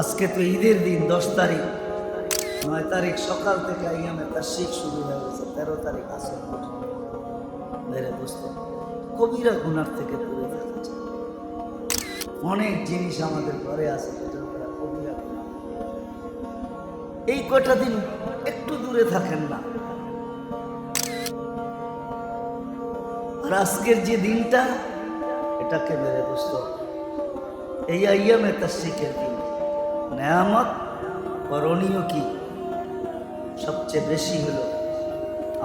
আজকে তো ঈদের দিন, দশ তারিখ। নয় তারিখ সকাল থেকে আইয়ামে তার শিখ শুরু হয়ে গেছে, তেরো তারিখ পর্যন্ত মেরে দোস্ত কবিরা গুনার থেকে দূরে থাকা। অনেক জিনিস আমাদের ঘরে আছে। এই কটা দিন একটু দূরে থাকেন না। আর আজকের যে দিনটা, এটাকে মেরে দোস্ত এই আইয়ামে তার শিখের দিন। নেয়ামত করণীয় কি? সবচেয়ে বেশি হলো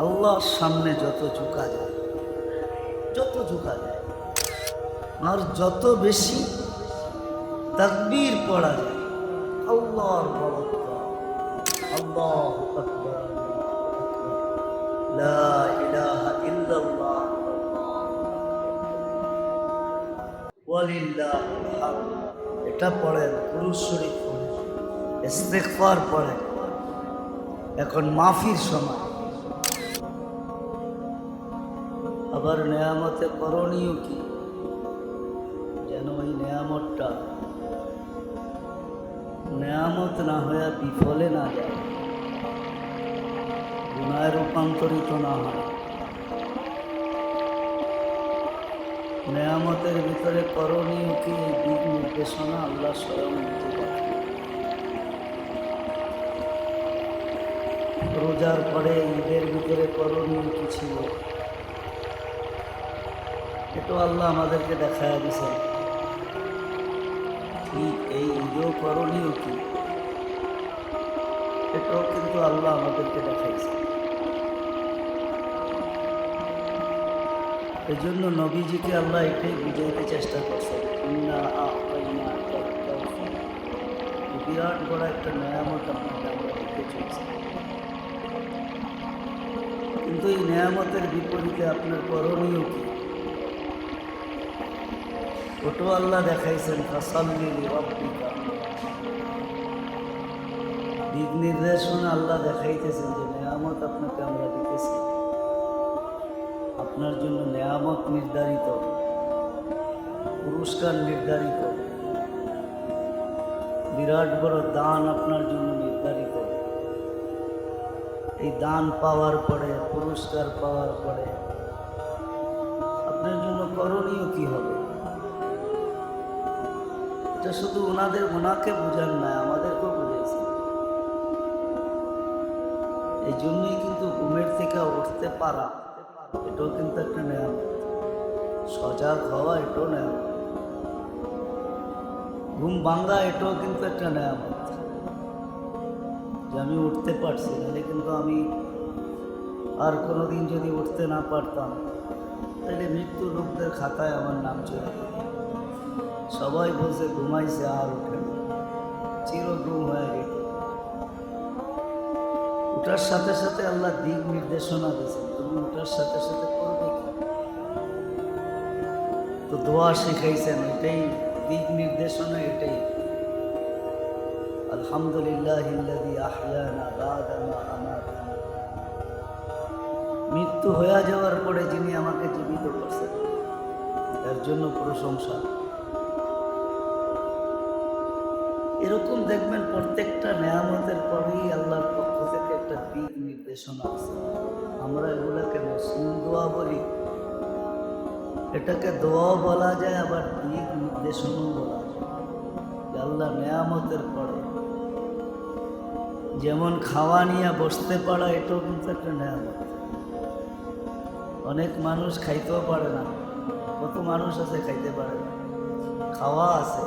আল্লাহর সামনে যত ঝুঁকা যায়, যত ঝুঁকা যায়, আর যত বেশি তাকবীর পড়া যায়, আল্লাহর বড়ত্ব আল্লাহ এটা পড়েন পুরুষ শরীফ। পড়েন ইস্তেগফার পড়েন এখন মাফির সময়। আবার নেয়ামতে করণীয় কি? যেন ওই নেয়ামতটা নেয়ামত না হয়ে বিফলে না যায়। গুণায় রূপান্তরিত না হয়। নেয়ামতের ভিতরে করণীয় কি? দিক নির্দেশনা আল্লাহ স্বয়ং দিতে পারেন। রোজার পরে ঈদের ভিতরে করণীয় কি ছিল? এটা আল্লাহ আমাদেরকে দেখায় দিয়েছেন ঠিক এই ঈদেও করণীয় কি? এটাও কিন্তু আল্লাহ আমাদেরকে দেখাইছে এই জন্য নবীজিকে আল্লাহ এটাই বুঝাইতে চেষ্টা। এই বিরাট বড় একটা নেয়ামত আপনাকে আমরা দিতে চলছি। কিন্তু এই নেয়ামতের বিপরীতে আপনার করণীয় কি? ওটো আল্লাহ দেখাইছেন, ফাসাল্লি লিরাব্বিকা। দিক নির্দেশনা আল্লাহ দেখাইতেছেন যে নেয়ামত আপনাকে আমরা দিতেছি। আপনার জন্য নেয়ামত নির্ধারিত, পুরস্কার নির্ধারিত। বিরাট বড় দান আপনার জন্য নির্ধারিত। এই দান পাওয়ার পরে, পুরস্কার পাওয়ার পরে, আপনার জন্য করণীয় কি হবে? এটা শুধু ওনাদের, ওনাকে বোঝান না আমাদেরকেও বুঝাইছে। এই জন্যই কিন্তু ঘুমের থেকে উঠতে পারা, এটাও কিন্তু একটা নেয়ামত সজাগ হওয়া এটাও নেয়ামত ঘুম ভাঙ্গা এটাও কিন্তু একটা নেয়ামত যে আমি উঠতে পারছি নাহলে কিন্তু আমি আর কোনো দিন যদি উঠতে না পারতাম, তাহলে মৃত্যু লোকদের খাতায় আমার নাম চলে। সবাই বলছে, ঘুমাইছে আর উঠে। চির ঘুম হয়ে গেল ওটার সাথে সাথে আল্লাহ দিক নির্দেশনা দিয়েছেন, তুমি ওটার সাথে সাথে করবে তো দোয়া শিখাইছেন, এটাই দিক নির্দেশনা, এটাই আলহামদুলিল্লাহ ইল্লাযী আহইয়ানা বা'দা মা আমাতানা। মৃত্যু হয়ে যাওয়ার পরে যিনি আমাকে জীবিত করছেন এর জন্য প্রশংসা। এরকম দেখবেন প্রত্যেকটা নেয়ামতের পরেই আল্লাহর পক্ষ থেকে একটা দিক নির্দেশনা আছে। আমরা এগুলোকে মুসলিম দোয়া বলি। এটাকে দোয়াও বলা যায়, আবার দিক নির্দেশনাও বলা যায়। আল্লাহ নেয়ামতের যেমন খাওয়া নিয়ে বসতে পারা, এটাও কিন্তু একটা নেয়ামত। অনেক মানুষ খাইতেও পারে না। কত মানুষ আছে খাইতে পারে না। খাওয়া আছে,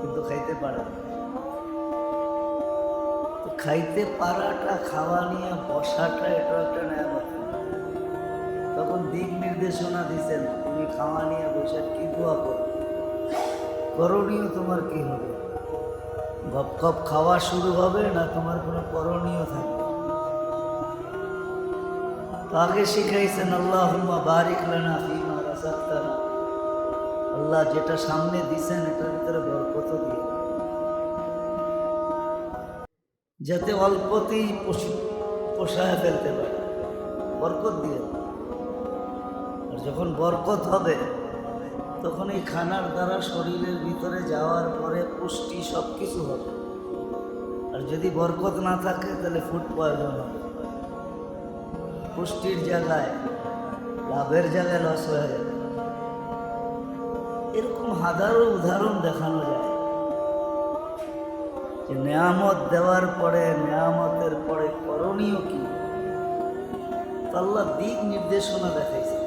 কিন্তু খাইতে পারে না। খাইতে পারাটা, খাওয়া নিয়ে বসাটা এটা একটা নেয়ামত। তখন দিক নির্দেশনা দিছেন, তুমি খাওয়া নিয়ে বসে কি দোয়া করো? করণীয় তোমার কি হবে? গপ গপ খাওয়া শুরু হবে না তোমার কোনো করণীয় থাকবে? তো আগে শিখাইছেন আল্লাহ বারিক লানা ফিমা আল্লাহ যেটা সামনে দিছেন, এটার ভিতরে বরকত দিয়ে যাতে অল্পতেই পোষ- পোষায় ফেলতে পারে। বরকত দিয়ে আর যখন বরকত হবে তখন এই খানার দ্বারা শরীরের ভিতরে যাওয়ার পরে পুষ্টি সব কিছু হবে। আর যদি বরকত না থাকে, তাহলে ফুড পয়জন হবে। পুষ্টির জায়গায়, লাভের জায়গায় লস হয়ে যাবে। এরকম হাজারো উদাহরণ দেখানো যায়। যে নেয়ামত দেওয়ার পরে, নেয়ামতের পরে করণীয় কি? আল্লাহ দিক নির্দেশনা দেখাইছে।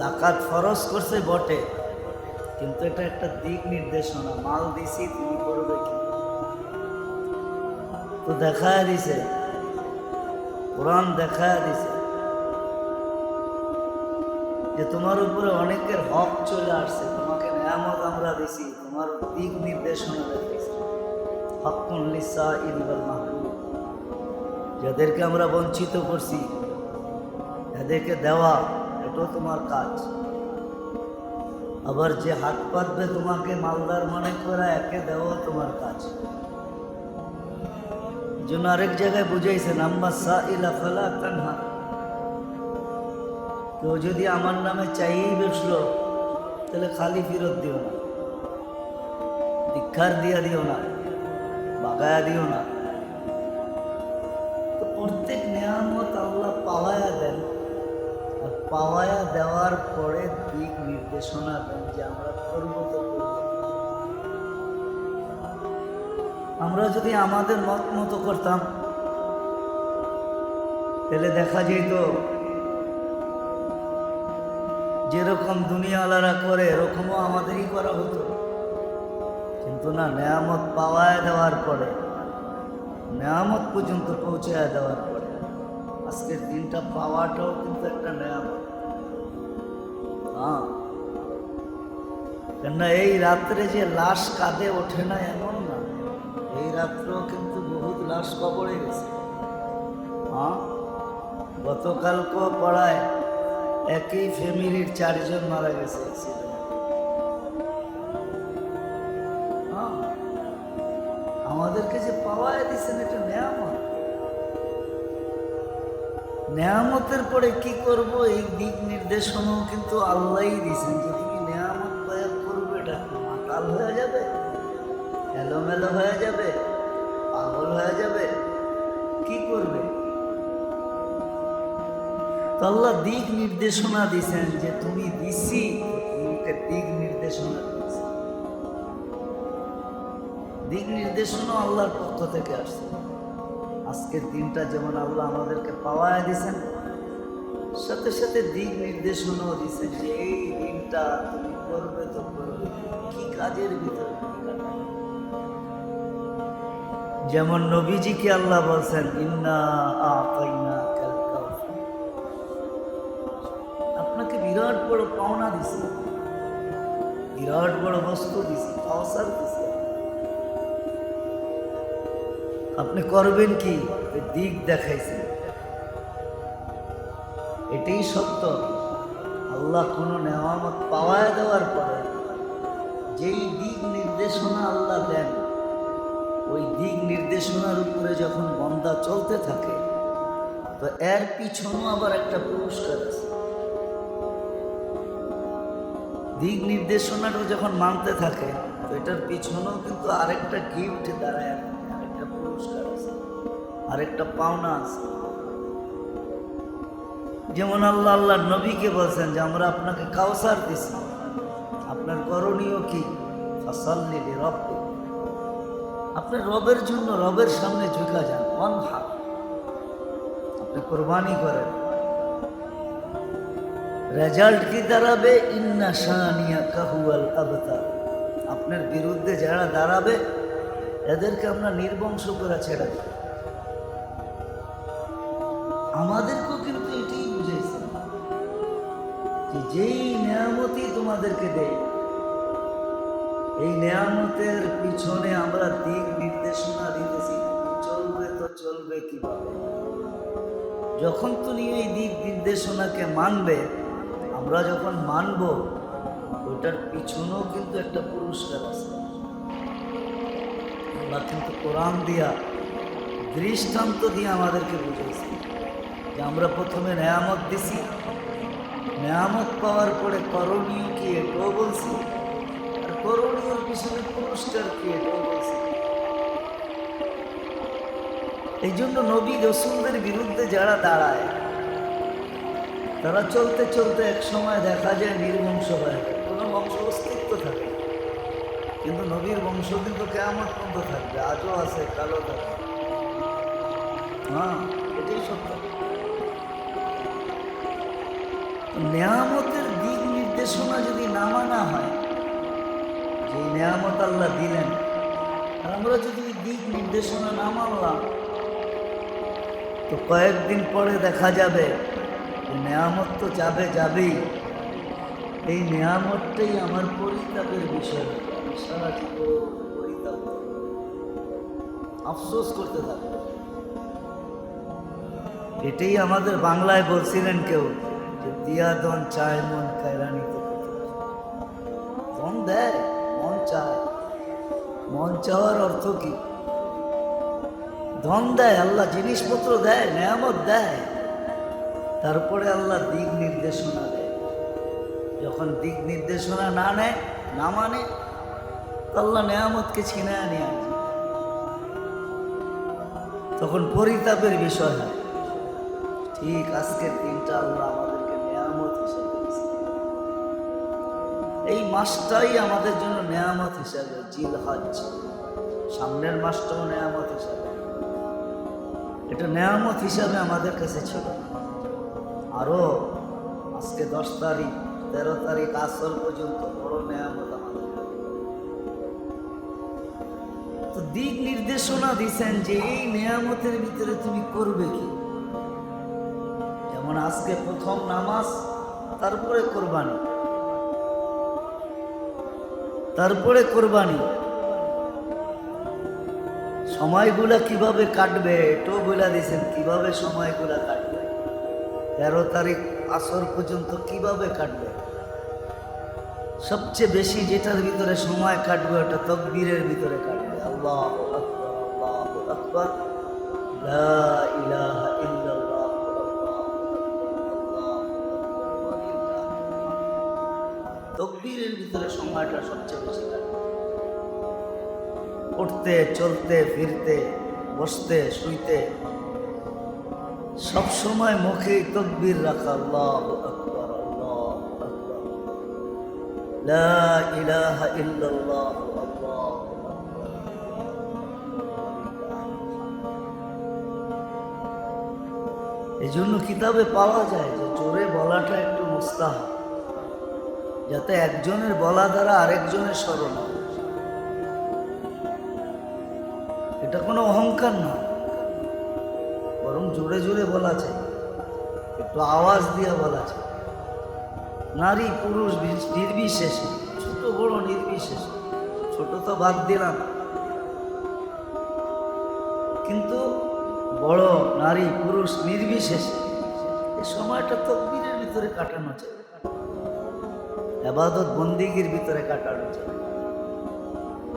জাকাত ফরজ করছে বটে। কিন্তু এটা একটা দিক নির্দেশনা। মাল দিছি, তুমি করবে কি? তো দেখায় দিছে। কোরআন দেখায় দিছে। যে তোমার উপরে অনেকের হক চলে আসছে। তোমাকে নেয়ামত আমরা দিছি। তোমার দিক নির্দেশনা দেখাইছে। হকুন লিসা ইনবাল যাদেরকে আমরা বঞ্চিত করছি এদেরকে দেওয়া এটাও তোমার কাজ। আবার যে হাত পাতবে তোমাকে মালদার মনে করা একে দেওয়া তোমার কাজ। জন্য আরেক জায়গায় বুঝাইছে, নাম্বার সা ইলা ফালা তানহা। কেউ যদি আমার নামে চাইয়েই বসল তাহলে খালি ফেরত দিও না। দীক্ষার দিয়া দিও না, বাগায়া দিও না। দেন যে আমরা করব তো আমরা যদি আমাদের মত মতো করতাম, তাহলে দেখা যেত যেরকম দুনিয়াওয়ালারা করে, এরকমও আমাদেরই করা হতো। কিন্তু না, নেয়ামত পাওয়ায় দেওয়ার পরে, নেয়ামত পর্যন্ত পৌঁছায় দেওয়ার পরে, আজকের দিনটা পাওয়াটাও কিন্তু একটা নেয়ামত। হ্যাঁ। কেননা এই রাত্রে যে লাশ কাঁদে ওঠে না এমন না। এই রাত্রেও কিন্তু বহুত লাশ কবরে গেছে। হ্যাঁ গতকালকেও পড়ায় একই ফ্যামিলির চারজন মারা গেছে আমাদেরকে যে পাওয়ায় দিচ্ছেন এটা নেয়ামত। নেয়ামতের পরে কি করব এই দিক নির্দেশনাও কিন্তু আল্লাহই দিয়েছেন যে এলোমেলো হয়ে যাবে, পাগল হয়ে যাবে, কি করবে? তো আল্লাহ দিক নির্দেশনা দিছেন যে তুমি দিছি তোমাকে দিক নির্দেশনা দিয়েছে। দিক নির্দেশনা আল্লাহর পক্ষ থেকে আসছে। আজকের দিনটা যেমন আল্লাহ আমাদেরকে পাওয়ায় দিছেন সাথে সাথে দিক নির্দেশনাও দিছেন যে এই দিনটা তুমি করবে তো করবে, কি কাজের ভিতরে? যেমন নবীজিকে আল্লাহ বলছেন, ইন্না আপনাকে বিরাট বড় পাওনা দিছে। বিরাট বড় বস্তু দিছে, কাউসার দিছে। আপনি করবেন কি? দিক দেখাইছে এটাই সত্য। আল্লাহ কোনো নেওয়ামত পাওয়ায় দেওয়ার পরে যেই দিক নির্দেশনা আল্লাহ দেন ওই দিক নির্দেশনার উপরে যখন বন্দা চলতে থাকে, তো এর পিছনেও আবার একটা পুরস্কার আছে। দিক নির্দেশনাটা যখন মানতে থাকে, তো এটার পিছনেও কিন্তু আরেকটা গিফট দাঁড়ায় আরেকটা পুরস্কার আছে, আরেকটা পাওনা আছে। যেমন আল্লাহ আল্লাহ নবীকে বলছেন যে, আমরা আপনাকে কাউসার দিছি, আপনার করণীয় কি? ফসল নিলে রব্বে আপনার রবের জন্য রবের সামনে ঝুঁকা যান অন হাত আপনি কোরবানি করেন। রেজাল্ট কি দাঁড়াবে? ইন্না শাহানিয়া কাহুয়াল আবতার আপনার বিরুদ্ধে যারা দাঁড়াবে, এদেরকে আমরা নির্বংশ করে ছেড়ে দেব। আমাদেরকেও কিন্তু এটাই বুঝাইছে। যে যেই নিয়ামতই তোমাদেরকে দেয় এই নিয়ামতের পিছনে আমরা দিক নির্দেশনা দিতেছি, চলবে তো চলবে কীভাবে? যখন তুমি এই দিক নির্দেশনাকে মানবে, আমরা যখন মানব, ওইটার পিছনেও কিন্তু একটা পুরস্কার আছে। আমরা কিন্তু কোরআন দিয়া দৃষ্টান্ত দিয়ে আমাদেরকে বুঝেছি যে আমরা প্রথমে নেয়ামত দিছি। নিয়ামত পাওয়ার পরে করণীয় কি এটাও বলছি। আর করণীয়র পিছনে পুরস্কার কি এটাও এই জন্য নবী রসুলদের বিরুদ্ধে যারা দাঁড়ায়, তারা চলতে চলতে এক সময় দেখা যায় নির্বংশ হয়ে কোনো বংশ অস্তিত্ব থাকে কিন্তু নবীর বংশ কিন্তু কেমন পর্যন্ত থাকবে, আজও আছে কালো থাকবে। হ্যাঁ এটাই সত্য। নেয়ামতের দিক নির্দেশনা যদি না মানা হয় নেয়ামত আল্লাহ দিলেন। আর আমরা যদি দিক নির্দেশনা না মানলাম, তো কয়েকদিন পরে দেখা যাবে নেয়ামত তো যাবে যাবেই। এই নেয়ামতটাই আমার পরিতাপের বিষয়। সারা পরিতাপ। আফসোস করতে থাকব এটাই আমাদের বাংলায় বলছিলেন কেউ, যে দিয়া দন চায় মন চাওয়ার অর্থ কি? ধন দেয়, আল্লাহ জিনিসপত্র দেয়, নেয়ামত দেয়। তারপরে আল্লাহ দিক নির্দেশনা দেয়। যখন দিক নির্দেশনা না নেয়, না মানে আল্লাহ নেয়ামতকে ছিনায় নিয়ে আসে। তখন পরিতাপের বিষয় হয়। ঠিক আজকের দিনটা আল্লাহ আমাদেরকে নেয়ামত হিসেবে। এই মাসটাই আমাদের জন্য নেয়ামত হিসাবে জিল হজ সামনের মাসটাও নেয়ামত হিসাবে। এটা নেয়ামত হিসাবে আমাদের কাছে ছিল। আরও আজকে দশ তারিখ, তেরো তারিখ আসর পর্যন্ত বড় নেয়ামত আমাদের। তো দিক নির্দেশনা দিছেন যে এই নেয়ামতের ভিতরে তুমি করবে কি? যেমন আজকে প্রথম নামাজ, তারপরে কোরবানি। তারপরে কোরবানি। সময়গুলা কীভাবে কাটবে, এটাও বলে দিয়েছেন, কীভাবে সময়গুলা কাটবে? তেরো তারিখ আসর পর্যন্ত কীভাবে কাটবে? সবচেয়ে বেশি যেটার ভিতরে সময় কাটবে, ওটা তকবীরের ভিতরে কাটবে। আল্লাহ তকবীরের ভিতরে সময়টা সবচেয়ে বেশি কাটবে উঠতে, চলতে, ফিরতে, বসতে, শুইতে। সব সময় মুখে তকবীর রাখা আল্লাহ আকবর, আল্লাহ লা ইলাহা ইল্লাল্লাহ এই জন্য কিতাবে পাওয়া যায় যে জোরে বলাটা একটু মুস্তাহ যাতে একজনের বলা দ্বারা আরেকজনের স্মরণ হয়। কোনো অহংকার না, বরং জোরে জোরে বলা চাই। একটু আওয়াজ দিয়ে বলা চাই। নারী, পুরুষ নির্বিশেষে, ছোট, বড়, নির্বিশেষে, ছোট তো বাদ দিলাম। কিন্তু বড়, নারী, পুরুষ, নির্বিশেষে, এই সময়টা তকবীরের ভিতরে কাটানো চাই। আবাদত বন্দিগির ভিতরে কাটানো চাই।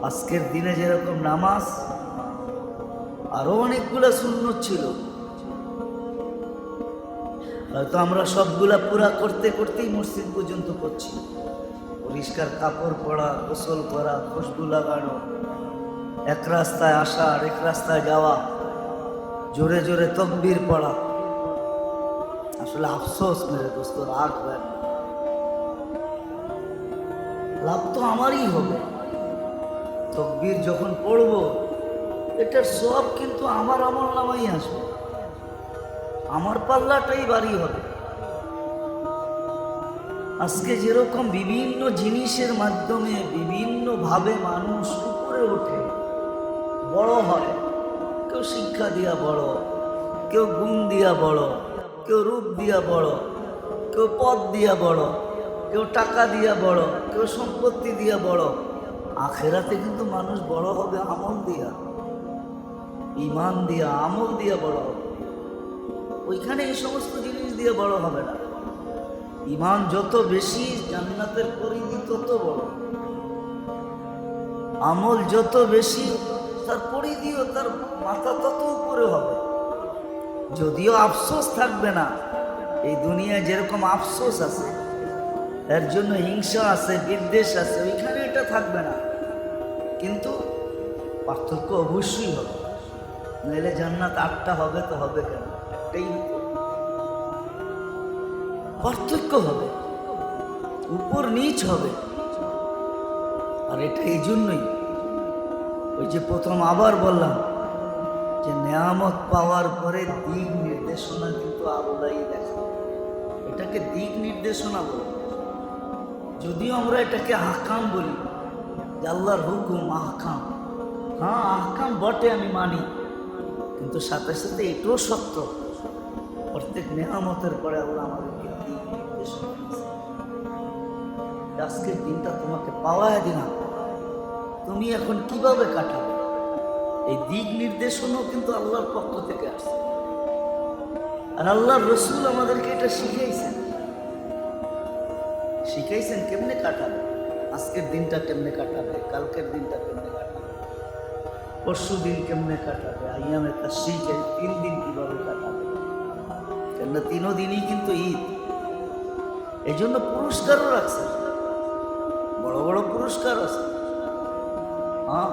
আজকের দিনে যেরকম নামাজ আরও অনেকগুলো শূন্য ছিল। হয়তো আমরা সবগুলা পুরা করতে করতেই মসজিদ পর্যন্ত করছি পরিষ্কার কাপড় পরা, গোসল করা, খুশবু লাগানো, এক রাস্তায় আসা আর এক রাস্তায় যাওয়া, জোরে জোরে তকবির পড়া। আসলে আফসোস মেরে দোস্ত হয়। লাভ তো আমারই হবে। তকবির যখন পড়ব এটার সব কিন্তু আমার আমল নামাই আসবে। আমার পাল্লাটাই বাড়ি হবে। আজকে যেরকম বিভিন্ন জিনিসের মাধ্যমে, বিভিন্নভাবে মানুষ উপরে ওঠে, বড় হয়। কেউ শিক্ষা দিয়া বড়, কেউ গুণ দিয়া বড়, কেউ রূপ দিয়া বড়, কেউ পদ দিয়া বড়, কেউ টাকা দিয়া বড়, কেউ সম্পত্তি দিয়া বড়। আখেরাতে কিন্তু মানুষ বড় হবে আমল দিয়া। ইমান দিয়া, আমল দিয়া বড় হবে। ওইখানে এই সমস্ত জিনিস দিয়ে বড় হবে না। ইমান যত বেশি, জান্নাতের পরিধি তত বড়। আমল যত বেশি, তার পরিধিও তার মাথা তত উপরে হবে। যদিও আফসোস থাকবে না, এই দুনিয়ায় যেরকম আফসোস আছে, এর জন্য হিংসা আছে, বিদ্বেষ আছে, ওইখানে এটা থাকবে না। কিন্তু পার্থক্য অবশ্যই হবে। নাহলে জান্নাত আটটা হবে তো হবে কেন? একটাই। পার্থক্য হবে। উপর নিচ হবে। আর এটা এই জন্যই ওই যে প্রথম আবার বললাম যে নেয়ামত পাওয়ার পরে দিক নির্দেশনা কিন্তু আল্লাহই দেখা। এটাকে দিক নির্দেশনা বলে। যদিও আমরা এটাকে আহকাম বলি আল্লাহর হুকুম আহকাম। হ্যাঁ আহকাম বটে আমি মানি। কিন্তু সাথে সাথে এটাও সত্য, প্রত্যেক নেহামতের পরে আল্লাহ। যে আজকের দিনটা তোমাকে পাওয়ায় দিলাম, তুমি এখন কীভাবে কাটাবে? এই দিক নির্দেশনাও কিন্তু আল্লাহর পক্ষ থেকে আসছে। আর আল্লাহর রসুল আমাদেরকে এটা শিখাইছেন শিখাইছেন কেমনে কাটাবে? আজকের দিনটা কেমনে কাটাবে? কালকের দিনটা কেমনে কাটাবে? পরশু দিন কেমনে কাটাবে? আইয়ামে তার শিখে তিন দিন কীভাবে কাটাবে? কেননা তিনও দিনই কিন্তু ঈদ। এই জন্য পুরস্কারও রাখছে বড় বড় পুরস্কার আছে। হ্যাঁ?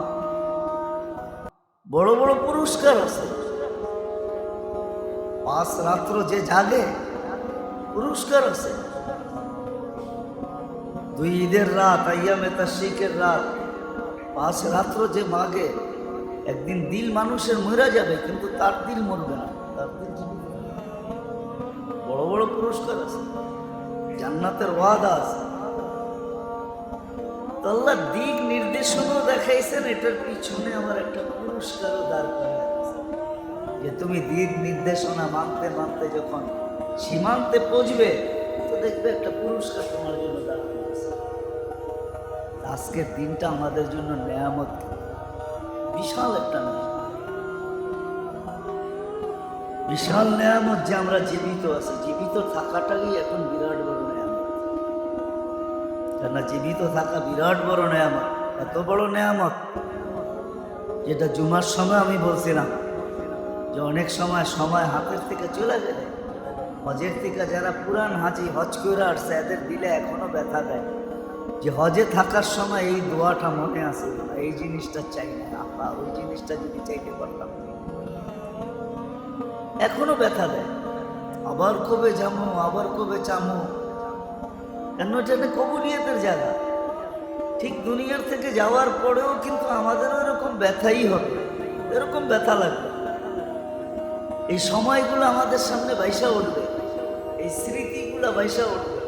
বড় বড় পুরস্কার আছে। পাঁচ রাত্র যে জাগে, পুরস্কার আছে। দুই ঈদের রাত, আইয়ামে তার শিখের রাত, পাঁচ রাত্র যে মাগে একদিন দিল মানুষের মরা যাবে, কিন্তু তার দিল মরবে না, তার দিল বড় বড় পুরস্কার আছে, জান্নাতের ওয়াদা আছে। আল্লাহ দিক নির্দেশনাও দেখাইছেন, এটার পিছনে আমার একটা পুরস্কারও দাঁড় যে তুমি দিক নির্দেশনা মানতে মানতে যখন সীমান্তে পৌঁছবে, তো দেখবে একটা পুরস্কার তোমার জন্য দাঁড়ানো আজকের দিনটা আমাদের জন্য নেয়ামত। বিশাল একটা বিশাল নেয়ামত যে আমরা জীবিত আছি। জীবিত থাকাটাই এখন বিরাট বড় নেয়ামত। কেননা জীবিত থাকা বিরাট বড় নেয়ামত। এত বড় নেয়ামত যেটা জুমার সময় আমি বলছিলাম যে অনেক সময় সময় হাতের থেকে চলে গেলে হজের থেকে যারা পুরান হাজি হজ করে আসছে, এদের দিলে এখনও ব্যথা দেয়। যে হজে থাকার সময় এই দোয়াটা মনে আছে? এই জিনিসটা চাই না আপা ওই জিনিসটা যদি চাইতে পারতাম। এখনও ব্যথা দেয়। আবার কবে যাব আবার কবে চামো? কেন এটা কবুলিয়তের জায়গা। ঠিক দুনিয়ার থেকে যাওয়ার পরেও কিন্তু আমাদেরও এরকম ব্যথাই হবে। এরকম ব্যথা লাগবে। এই সময়গুলো আমাদের সামনে বাইসা উঠবে। এই স্মৃতিগুলো বাইসা উঠবে।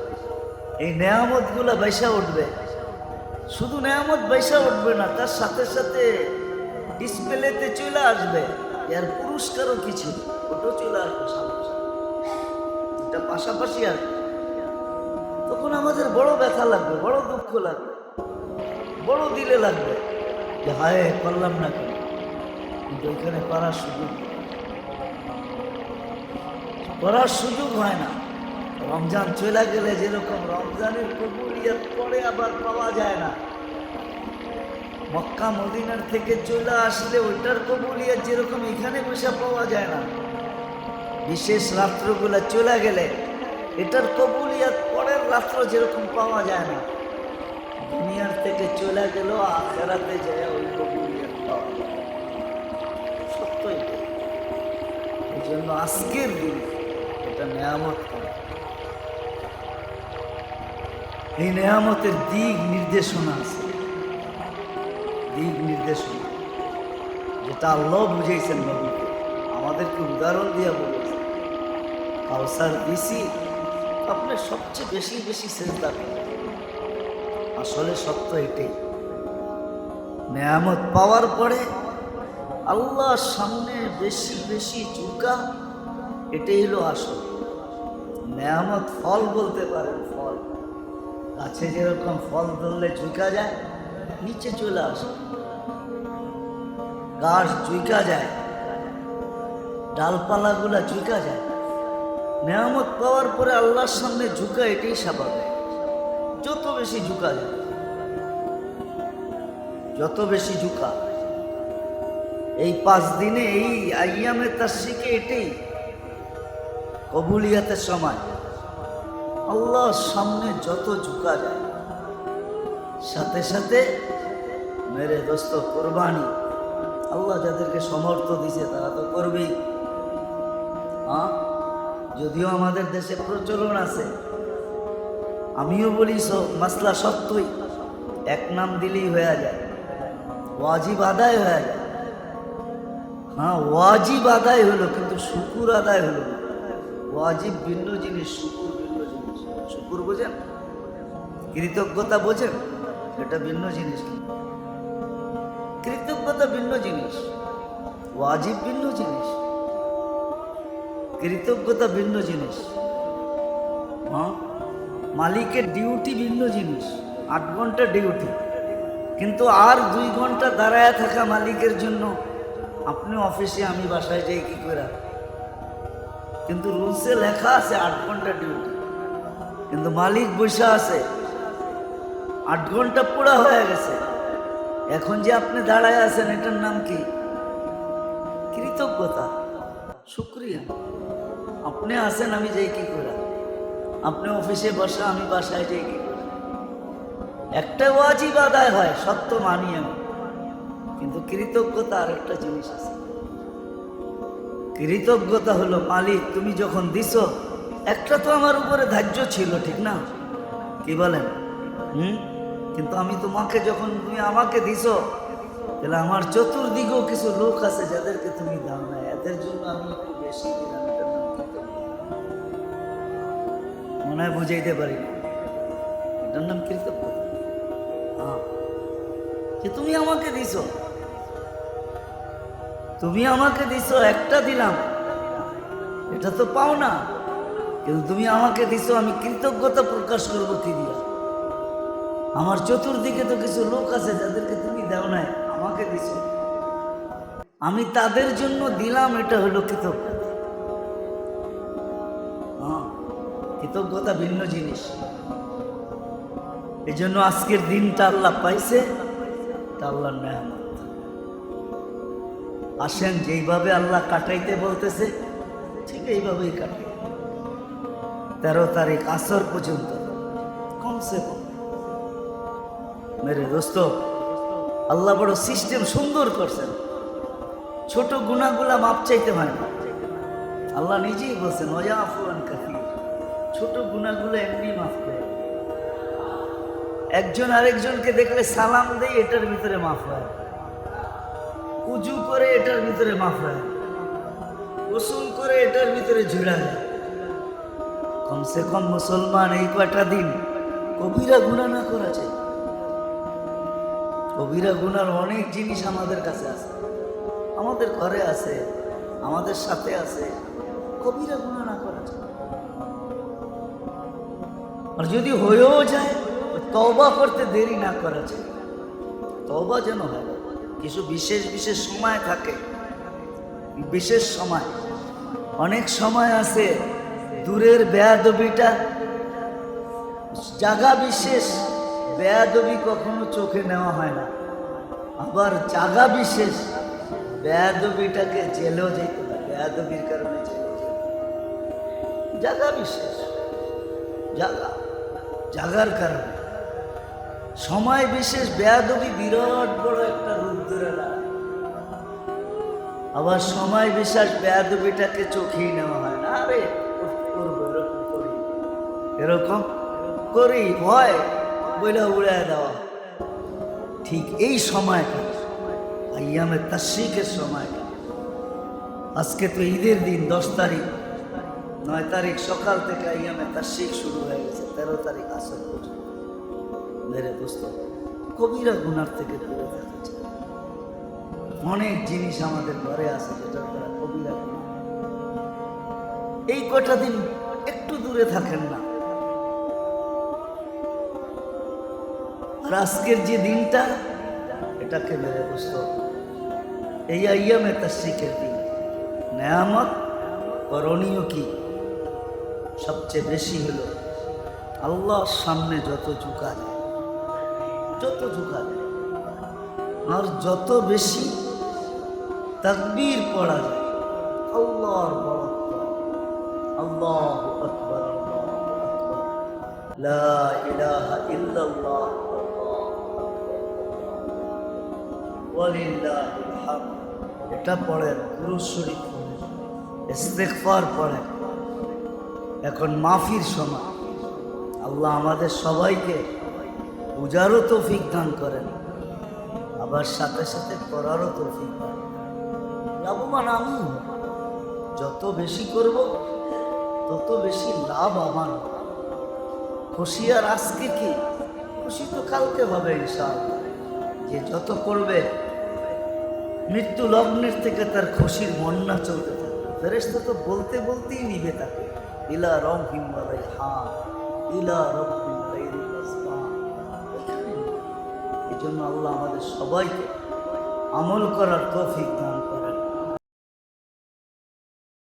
এই নেয়ামতগুলো বাইসা উঠবে। শুধু নেয়ামত বাইসা উঠবে না, তার সাথে সাথে ডিসপ্লেতে চলে আসবে। এর পুরস্কারও কিছু, ওটাও চলে আসবে এটা পাশাপাশি আসবে তখন আমাদের বড় ব্যথা লাগবে, বড় দুঃখ লাগবে, বড় দিলে লাগবে যে, হায়, করলাম না কেন? কিন্তু ওইখানে করার সুযোগ। করার সুযোগ হয় না। রমজান চলে গেলে যেরকম রমজানের কবুলিয়ত পরে আবার পাওয়া যায় না। মক্কা, মদিনার থেকে চলে আসলে ওইটার কবুলিয়ত যেরকম এখানে বসে পাওয়া যায় না। বিশেষ রাত্রগুলো চলে গেলে এটার কবুলিয়ত পরের রাত্র যেরকম পাওয়া যায় না। দুনিয়ার থেকে চলে গেল আখেরাতে যায় ওই কবুলিয়ত পাওয়া। যায় সত্যই। এই জন্য আজকের দিন এটা নেয়ামত এই নেয়ামতের দিক নির্দেশনা আছে। দিক নির্দেশনা। যেটা আল্লাহ বুঝাইছেন নবীকে। আমাদেরকে উদাহরণ দিয়ে বলেছেন কাউসার দিছি আপনি সবচেয়ে বেশি বেশি চিন্তা করেন আসলে সত্য এটাই। নেয়ামত পাওয়ার পরে আল্লাহর সামনে বেশি বেশি ঝুঁকা, এটাই হলো আসল। নেয়ামত ফল বলতে পারেন, ফল। গাছে যেরকম ফল ধরলে ঝুঁকা যায়, নিচে চলে আসে। গাছ ঝুঁকা যায়, ডালপালাগুলা চুইকা যায়। নেয়ামত পাওয়ার পরে আল্লাহর সামনে ঝুঁকা এটাই স্বাভাবিক। যত বেশি ঝুঁকা যায়, যত বেশি ঝুঁকা। এই পাঁচ দিনে এই আইয়ামে তার শিখে এটাই কবুলিয়াতের সময়। আল্লাহর সামনে যত ঝুঁকা যায়, সাথে সাথে মেরে দোস্ত কোরবানি। আল্লাহ যাদেরকে সমর্থ দিছে, তারা তো করবেই। হ্যাঁ যদিও আমাদের দেশে প্রচলন আছে। আমিও বলি মাসলা সত্যই, এক নাম দিলেই হয়ে যায়। ওয়াজিব আদায় হয়ে যায়। হ্যাঁ ওয়াজিব আদায় হলো, কিন্তু শুকুর আদায় হলো। ওয়াজিব ভিন্ন জিনিস, শুকুর শুকুর বোঝেন, কৃতজ্ঞতা বোঝেন, এটা ভিন্ন জিনিস। কৃতজ্ঞতা ভিন্ন জিনিস, ওয়াজিব ভিন্ন জিনিস, কৃতজ্ঞতা ভিন্ন জিনিস হ্যাঁ? মালিকের ডিউটি ভিন্ন জিনিস, আট ঘণ্টা ডিউটি। কিন্তু আর দুই ঘণ্টা দাঁড়ায় থাকা মালিকের জন্য আপনি অফিসে, আমি বাসায় যাই কি করে কিন্তু রুলসে লেখা আছে আট ঘণ্টা ডিউটি। কিন্তু মালিক বসে আছে। আট ঘণ্টা পুরা হয়ে গেছে। এখন যে আপনি দাঁড়ায় আছেন, এটার নাম কি? কৃতজ্ঞতা। শুক্রিয়া। আপনি আছেন, আমি যাই কি করে? আপনি অফিসে বসা, আমি বাসায় যাই কি একটা ওয়াজিব আদায় হয়, সত্য মানি আমি। কিন্তু কৃতজ্ঞতা আর একটা জিনিস আছে। কৃতজ্ঞতা হলো মালিক, তুমি যখন দিছ একটা তো আমার উপরে ধার্য ছিল, ঠিক না? কি বলেন? হুম? কিন্তু আমি তোমাকে যখন তুমি আমাকে দিছ, তাহলে আমার চতুর্দিকেও কিছু লোক আছে যাদেরকে তুমি দাও না। এদের জন্য আমি একটু বেশি দিলাম। মনে হয় বুঝাইতে পারি। না এটার নাম কৃতজ্ঞতা। হ্যাঁ। যে তুমি আমাকে দিছ। তুমি আমাকে দিছো, একটা দিলাম। এটা তো পাও না। কিন্তু তুমি আমাকে দিছো, আমি কৃতজ্ঞতা প্রকাশ করব কি দিয়া? আমার চতুর্দিকে তো কিছু লোক আছে যাদেরকে তুমি দাও নাই, আমাকে দিছো। আমি তাদের জন্য দিলাম, এটা হলো কৃতজ্ঞতা। হ্যাঁ কৃতজ্ঞতা ভিন্ন জিনিস। এই জন্য আজকের দিনটা আল্লাহ পাইছে তা আল্লাহর নেহামত আসেন, যেইভাবে আল্লাহ কাটাইতে বলতেছে, ঠিক এইভাবেই কাটাই তেরো তারিখ আসর পর্যন্ত। কমসে কম। মেরে দোস্ত, আল্লাহ বড় সিস্টেম সুন্দর করছেন। ছোট গুণাগুলা মাপ চাইতে হয় না। আল্লাহ নিজেই বলছেন অজা কাফি ছোট গুণাগুলো এমনি মাফ করে একজন আরেকজনকে দেখলে সালাম দেয়, এটার ভিতরে মাফ হয়। উজু করে এটার ভিতরে মাফ হয়। গোসল করে এটার ভিতরে ঝুড়া যায় কমসে কম মুসলমান এই কয়টা দিন কবিরা গুণা না করা যায় কবিরা গুনার অনেক জিনিস আমাদের কাছে আছে। আমাদের ঘরে আছে, আমাদের সাথে আছে। কবিরা গুণা না করা যায় আর যদি হয়েও যায় তবা করতে দেরি না করা যায় তওবা যেন হয়। কিছু বিশেষ বিশেষ সময় থাকে। বিশেষ সময়। অনেক সময় আছে দূরের বেয়াদবিটা, জাগা বিশেষ, বেয়াদবি কখনো চোখে নেওয়া হয় না। আবার জাগা বিশেষ, বেয়াদবিটাকে জেলেও যেতে বেয়াদবির কারণে। জায়গা বিশেষ, জাগা, জাগার কারণে। সময় বিশেষ, বেয়াদবি বিরাট বড় একটা রূপ ধরে আবার সময় বিশেষ, বেয়াদবিটাকে চোখেই নেওয়া হয় এরকম করি ভয় বইলা উড়ায় দেওয়া। ঠিক এই সময়টা, আইয়ামে তাসিকের সময়টা। আজকে তো ঈদের দিন, দশ তারিখ। নয় তারিখ সকাল থেকে আইয়ামে তাসিক শুরু হয়ে গেছে, তেরো তারিখ আসর পর্যন্ত। মেরে দোস্ত, কবিরা গুনার থেকে দূরে থাকা চাই। অনেক জিনিস আমাদের ঘরে আছে যেটা দ্বারা কবিরা এই কটা দিন একটু দূরে থাকেন না। আজকের যে দিনটা, এটাকে মেরে দোস্ত এই আইয়ামে শিখের দিন। নেয়ামত করণীয় কি? সবচেয়ে বেশি হলো আল্লাহর সামনে যত ঝুঁকা যত ঝুঁকা আর যত বেশি তাকবীর পড়া যায়, আল্লাহর বড়ত্ব আল্লাহ আকবর, আল্লাহ এটা পড়েন পুরুষ শরীফ পড়েন, ইস্তেগফার পড়েন। এখন মাফির সময়। আল্লাহ আমাদের সবাইকে পূজারও তৌফিক দান করেন, আবার সাথে সাথে করারও তৌফিক দান লাভবান আমি, যত বেশি করব, তত বেশি লাভ আমার। খুশি আর আজকে কি? খুশি তো কালকে হবে ইনশাআল্লাহ। যে যত করবে মৃত্যু লগ্নের থেকে তার খুশির বন্যা চলতে থাকে। তো বলতে বলতেই নিবে তাকে। ইলা রং হিমালয় হা ইলা রং হিমালয় এই জন্য আল্লাহ আমাদের সবাইকে আমল করার তৌফিক দান